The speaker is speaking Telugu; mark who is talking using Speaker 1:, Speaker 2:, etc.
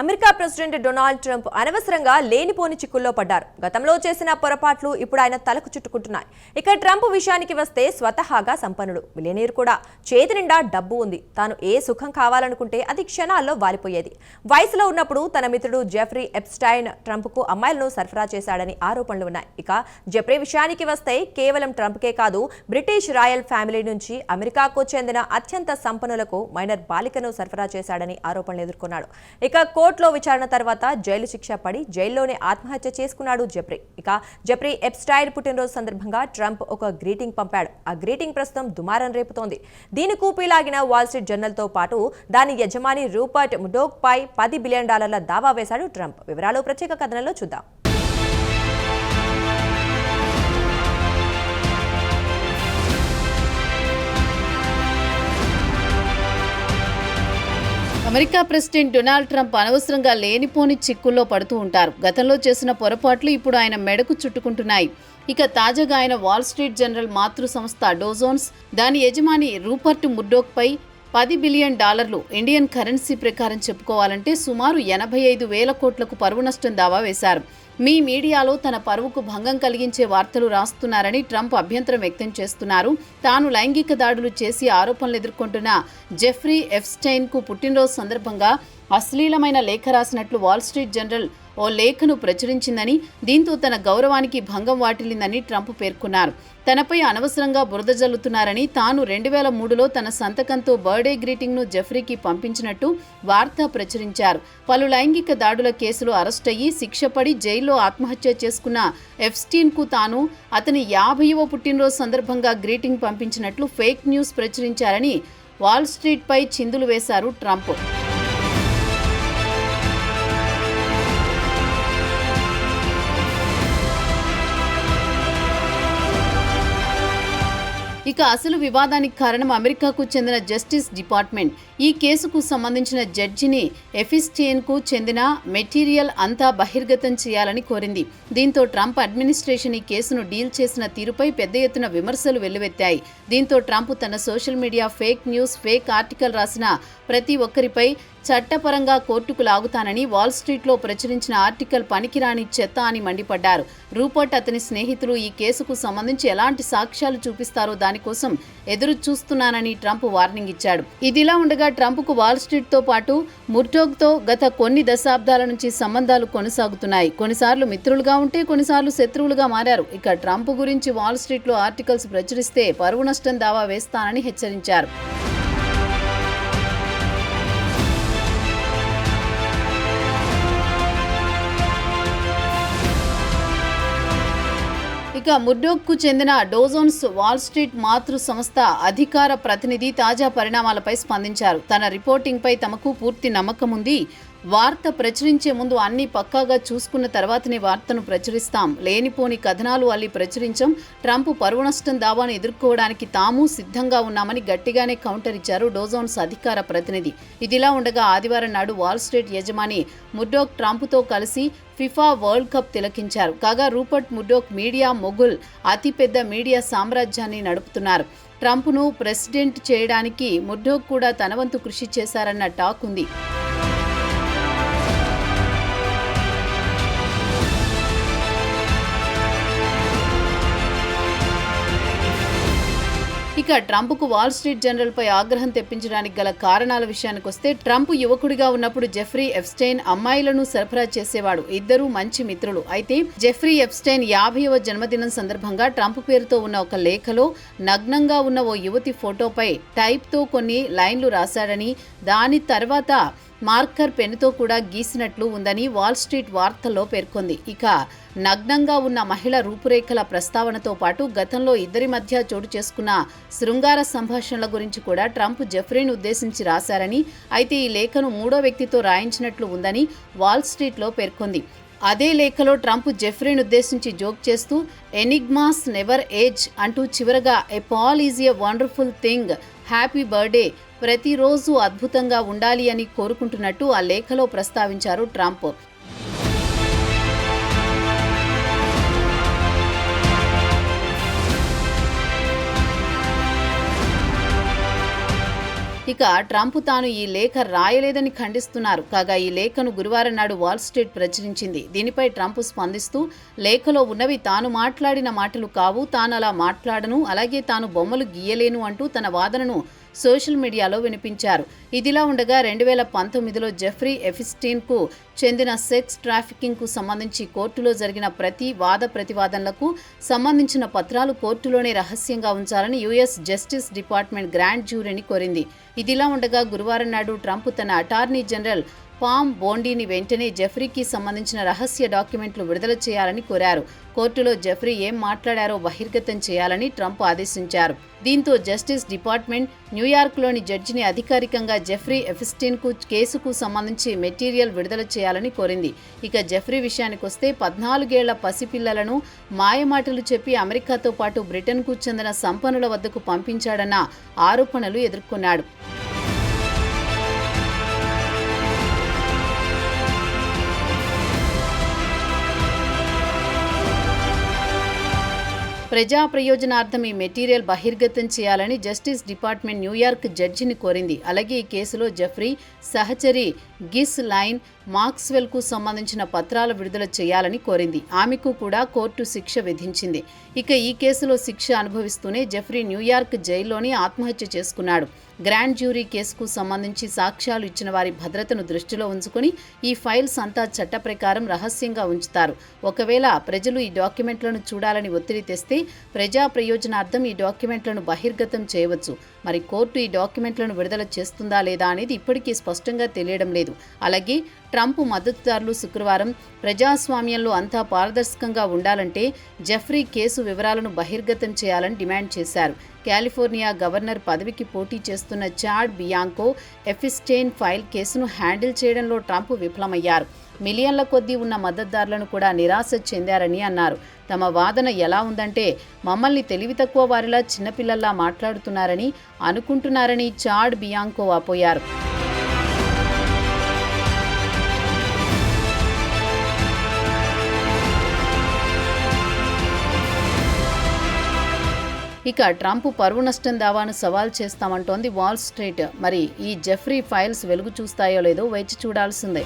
Speaker 1: అమెరికా ప్రెసిడెంట్ డొనాల్డ్ ట్రంప్ అనవసరంగా లేనిపోని చిక్కుల్లో పడ్డారు. గతంలో చేసిన పొరపాట్లు ఇప్పుడు ఆయన తలకు చుట్టుకుంటున్నాయి. ఇక ట్రంప్ విషయానికి వస్తే స్వతహాగా సంపన్నుడు మిలియనీర్ కూడా. చేతి నిండా డబ్బు ఉంది. తాను ఏ సుఖం కావాలనుకుంటే అది క్షణాల్లో వాలిపోయేది. వయసులో ఉన్నప్పుడు తన మిత్రుడు జెఫ్రీ ఎప్స్టైన్ ట్రంప్కు అమ్మాయిలను సరఫరా చేశాడని ఆరోపణలు ఉన్నాయి. ఇక జెఫ్రీ విషయానికి వస్తే కేవలం ట్రంప్కే కాదు బ్రిటిష్ రాయల్ ఫ్యామిలీ నుంచి అమెరికాకు చెందిన అత్యంత సంపన్నులకు మైనర్ బాలికను సరఫరా చేశాడని ఆరోపణలు ఎదుర్కొన్నాడు. ఇక కోర్టులో విచారణ తర్వాత జైలు శిక్ష పడి జైల్లోనే ఆత్మహత్య చేసుకున్నాడు జప్రీ ఇక జప్రీ ఎప్స్టైర్ పుట్టినరోజు సందర్భంగా ట్రంప్ ఒక గ్రీటింగ్ పంపాడు. ఆ గ్రీటింగ్ ప్రస్తుతం దుమారం రేపుతోంది. దీని కూపీలాగిన వాల్ స్ట్రీట్ జర్నల్తో పాటు దాని యజమాని రూపర్ట్ ముడోక్ పై పది బిలియన్ డాలర్ల దావా వేశాడు ట్రంప్. వివరాలు ప్రత్యేక కథనంలో చూద్దాం.
Speaker 2: అమెరికా ప్రెసిడెంట్ డొనాల్డ్ ట్రంప్ అనవసరంగా లేనిపోని చిక్కుల్లో పడుతూ ఉంటారు. గతంలో చేసిన పొరపాట్లు ఇప్పుడు ఆయన మెడకు చుట్టుకుంటున్నాయి. ఇక తాజాగా ఆయన వాల్ స్ట్రీట్ జనరల్ మాతృ సంస్థ డోజోన్స్ దాని యజమాని రూపర్ట్ ముర్డోక్పై పది బిలియన్ డాలర్లు ఇండియన్ కరెన్సీ ప్రకారం చెప్పుకోవాలంటే సుమారు ఎనభై ఐదు వేల కోట్లకు పరువు నష్టం దావా వేశారు. మీ మీడియాలో తన పరువుకు భంగం కలిగించే వార్తలు రాస్తున్నారని ట్రంప్ అభ్యంతరం వ్యక్తం చేస్తున్నారు. తాను లైంగిక దాడులు చేసి ఆరోపణలు ఎదుర్కొంటున్న జెఫ్రీ ఎఫ్స్టైన్కు పుట్టినరోజు సందర్భంగా అశ్లీలమైన లేఖ రాసినట్లు వాల్ స్ట్రీట్ జనరల్ ఓ లేఖను ప్రచురించిందని దీంతో తన గౌరవానికి భంగం వాటిల్లిందని ట్రంప్ పేర్కొన్నారు. తనపై అనవసరంగా బురద జల్లుతున్నారని తాను రెండు వేల మూడులో తన సంతకంతో బర్త్డే గ్రీటింగ్ను జెఫ్రీకి పంపించినట్టు వార్త ప్రచురించారు. పలు లైంగిక దాడుల కేసులో అరెస్ట్ అయ్యి జైల్లో ఆత్మహత్య చేసుకున్న ఎఫ్స్టీన్కు తాను అతని యాభైవ పుట్టినరోజు సందర్భంగా గ్రీటింగ్ పంపించినట్లు ఫేక్ న్యూస్ ప్రచురించారని వాల్ స్ట్రీట్పై చిందులు వేశారు ట్రంప్. ఇక అసలు వివాదానికి కారణం అమెరికాకు చెందిన జస్టిస్ డిపార్ట్మెంట్. ఈ కేసుకు సంబంధించిన జడ్జిని ఎఫిస్టియన్కు చెందిన మెటీరియల్ అంతా బహిర్గతం చేయాలని కోరింది. దీంతో ట్రంప్ అడ్మినిస్ట్రేషన్ ఈ కేసును డీల్ చేసిన తీరుపై పెద్ద ఎత్తున విమర్శలు వెల్లువెత్తాయి. దీంతో ట్రంప్ తన social media fake news fake article రాసిన ప్రతి ఒక్కరిపై చట్టపరంగా కోర్టుకు లాగుతానని వాల్ స్ట్రీట్లో ప్రచురించిన ఆర్టికల్ పనికిరాని చెత్త అని మండిపడ్డారు. రూపర్ట్ అతని స్నేహితులు ఈ కేసుకు సంబంధించి ఎలాంటి సాక్ష్యాలు చూపిస్తారో కోసం ఎదురు చూస్తున్నానని ట్రంప్ వార్నింగ్ ఇచ్చాడు. ఇదిలా ఉండగా ట్రంప్కు వాల్ స్ట్రీట్తో పాటు ముర్టోగ్తో గత కొన్ని దశాబ్దాల నుంచి సంబంధాలు కొనసాగుతున్నాయి. కొన్నిసార్లు మిత్రులుగా ఉంటే కొన్నిసార్లు శత్రువులుగా మారారు. ఇక ట్రంప్ గురించి వాల్ స్ట్రీట్లో ఆర్టికల్స్ ప్రచురిస్తే పరువు నష్టం దావా వేస్తానని హెచ్చరించారు. ఇక ముర్డోక్కు చెందిన డోజోన్స్ వాల్ స్ట్రీట్ మాతృ సంస్థ అధికార ప్రతినిధి తాజా పరిణామాలపై స్పందించారు. తన రిపోర్టింగ్పై తమకు పూర్తి నమ్మకం ఉంది వార్త ప్రచురించే ముందు అన్ని పక్కాగా చూసుకున్న తర్వాతనే వార్తను ప్రచురిస్తాం. లేనిపోని కథనాలు అల్లి ప్రచురించం. ట్రంప్ పరువు నష్టం దావాను ఎదుర్కోవడానికి తాము సిద్ధంగా ఉన్నామని గట్టిగానే కౌంటర్ ఇచ్చారు డోజోన్స్ అధికార ప్రతినిధి. ఇదిలా ఉండగా ఆదివారం నాడు వాల్ స్ట్రీట్ యజమాని ముర్డోక్ ట్రంప్తో కలిసి ఫిఫా వరల్డ్ కప్ తిలకించారు. కాగా రూపర్ట్ ముర్డోక్ మీడియా మొగుల్ అతిపెద్ద మీడియా సామ్రాజ్యాన్ని నడుపుతున్నారు. ట్రంప్ను ప్రెసిడెంట్ చేయడానికి ముర్డోక్ కూడా తన వంతు కృషి చేశారన్న టాక్ ఉంది. ఇక ట్రంప్కు వాల్ స్ట్రీట్ జనరల్ పై ఆగ్రహం తెప్పించడానికి గల కారణాల విషయానికి వస్తే ట్రంప్ యువకుడిగా ఉన్నప్పుడు జెఫ్రీ ఎఫ్స్టైన్ అమ్మాయిలను సరఫరా చేసేవాడు. ఇద్దరూ మంచి మిత్రులు. అయితే జెఫ్రీ ఎఫ్స్టైన్ యాభైవ జన్మదినం సందర్భంగా ట్రంప్ పేరుతో ఉన్న ఒక లేఖలో నగ్నంగా ఉన్న ఓ యువతి ఫోటోపై టైప్తో కొన్ని లైన్లు రాశాడని దాని తర్వాత మార్కర్ పెన్నుతో కూడా గీసినట్లు ఉందని వాల్ స్ట్రీట్ వార్తల్లో పేర్కొంది. ఇక నగ్నంగా ఉన్న మహిళ రూపురేఖల ప్రస్తావనతో పాటు గతంలో ఇద్దరి మధ్య చోటు చేసుకున్న శృంగార సంభాషణల గురించి కూడా ట్రంప్ జెఫ్రీని ఉద్దేశించి రాశారని అయితే ఈ లేఖను మూడో వ్యక్తితో రాయించినట్లు ఉందని వాల్ స్ట్రీట్లో పేర్కొంది. అదే లేఖలో ట్రంప్ జెఫ్రీని ఉద్దేశించి జోక్ చేస్తూ ఎనిగ్మాస్ నెవర్ ఏజ్ అంటూ చివరగా a pal is a wonderful thing happy birthday ప్రతిరోజు అద్భుతంగా ఉండాలి అని కోరుకుంటున్నట్టు ఆ లేఖలో ప్రస్తావించారు ట్రంప్. ఇక ట్రంప్ తాను ఈ లేఖ రాయలేదని ఖండిస్తున్నారు. కాగా ఈ లేఖను గురువారం నాడు వాల్ స్ట్రీట్ ప్రచురించింది. దీనిపై ట్రంప్ స్పందిస్తూ లేఖలో ఉన్నవి తాను మాట్లాడిన మాటలు కావు తాను అలా మాట్లాడను అలాగే తాను బొమ్మలు గీయలేను అంటూ తన వాదనను సోషల్ మీడియాలో వినిపించారు. ఇదిలా ఉండగా రెండు వేల పంతొమ్మిదిలో జెఫ్రీ ఎఫిస్టీన్కు చెందిన సెక్స్ ట్రాఫికింగ్కు సంబంధించి కోర్టులో జరిగిన ప్రతి వాద ప్రతివాదనలకు సంబంధించిన పత్రాలు కోర్టులోనే రహస్యంగా ఉంచాలని యుఎస్ జస్టిస్ డిపార్ట్మెంట్ గ్రాండ్ జ్యూరీని కోరింది. ఇదిలా ఉండగా గురువారం నాడు ట్రంప్ తన అటార్నీ జనరల్ పామ్ బోండీని వెంటనే జెఫ్రీకి సంబంధించిన రహస్య డాక్యుమెంట్లు విడుదల చేయాలని కోరారు. కోర్టులో జెఫ్రీ ఏం మాట్లాడారో బహిర్గతం చేయాలని ట్రంప్ ఆదేశించారు. దీంతో జస్టిస్ డిపార్ట్మెంట్ న్యూయార్క్లోని జడ్జిని అధికారికంగా జెఫ్రీ ఎఫిస్టిన్కు కేసుకు సంబంధించి మెటీరియల్ విడుదల చేయాలని కోరింది. ఇక జెఫ్రీ విషయానికొస్తే పద్నాలుగేళ్ళ పసిపిల్లలను మాయమాటలు చెప్పి అమెరికాతో పాటు బ్రిటన్కు చెందిన సంపన్నుల వద్దకు పంపించాడన్న ఆరోపణలు ఎదుర్కొన్నాడు. ప్రజా ప్రయోజనార్థం ఈ మెటీరియల్ బహిర్గతం చేయాలని జస్టిస్ డిపార్ట్మెంట్ న్యూయార్క్ జడ్జిని కోరింది. అలాగే ఈ కేసులో జెఫ్రీ సహచరి గిస్ లైన్ మాక్స్వెల్కు సంబంధించిన పత్రాల విడుదల చేయాలని కోరింది. ఆమెకు కూడా కోర్టు శిక్ష విధించింది. ఇక ఈ కేసులో శిక్ష అనుభవిస్తూనే జెఫ్రీ న్యూయార్క్ జైల్లోనే ఆత్మహత్య చేసుకున్నాడు. గ్రాండ్ జ్యూరీ కేసుకు సంబంధించి సాక్ష్యాలు ఇచ్చిన వారి భద్రతను దృష్టిలో ఉంచుకుని ఈ ఫైల్స్ అంతా చట్ట ప్రకారం రహస్యంగా ఉంచుతారు. ఒకవేళ ప్రజలు ఈ డాక్యుమెంట్లను చూడాలని ఒత్తిడి తెస్తే ప్రజా ప్రయోజనార్థం ఈ డాక్యుమెంట్లను బహిర్గతం చేయవచ్చు. మరి కోర్టు ఈ డాక్యుమెంట్లను విడుదల చేస్తుందా లేదా అనేది ఇప్పటికీ స్పష్టంగా తెలియడం లేదు. అలాగే ట్రంప్ మద్దతుదారులు శుక్రవారం ప్రజాస్వామ్యంలో అంతా పారదర్శకంగా ఉండాలంటే జెఫ్రీ కేసు వివరాలను బహిర్గతం చేయాలని డిమాండ్ చేశారు. కాలిఫోర్నియా గవర్నర్ పదవికి పోటీ చేస్తున్న చాడ్ బియాంకో ఎఫిస్టేన్ ఫైల్ కేసును హ్యాండిల్ చేయడంలో ట్రంప్ విఫలమయ్యారు. మిలియన్ల కొద్దీ ఉన్న మద్దతుదారులను కూడా నిరాశ చెందారని అన్నారు. తమ వాదన ఎలా ఉందంటే మమ్మల్ని తెలివి తక్కువ వారిలా చిన్నపిల్లల్లా మాట్లాడుతున్నారని అనుకుంటున్నారని చాడ్ బియాంకో వాపోయారు ఇక ట్రంప్ పరువు నష్టం దావాను సవాల్ చేస్తామంటోంది వాల్ స్ట్రీట్. మరి ఈ జెఫ్రీ ఫైల్స్ వెలుగు చూస్తాయో లేదో వేచి చూడాల్సిందే.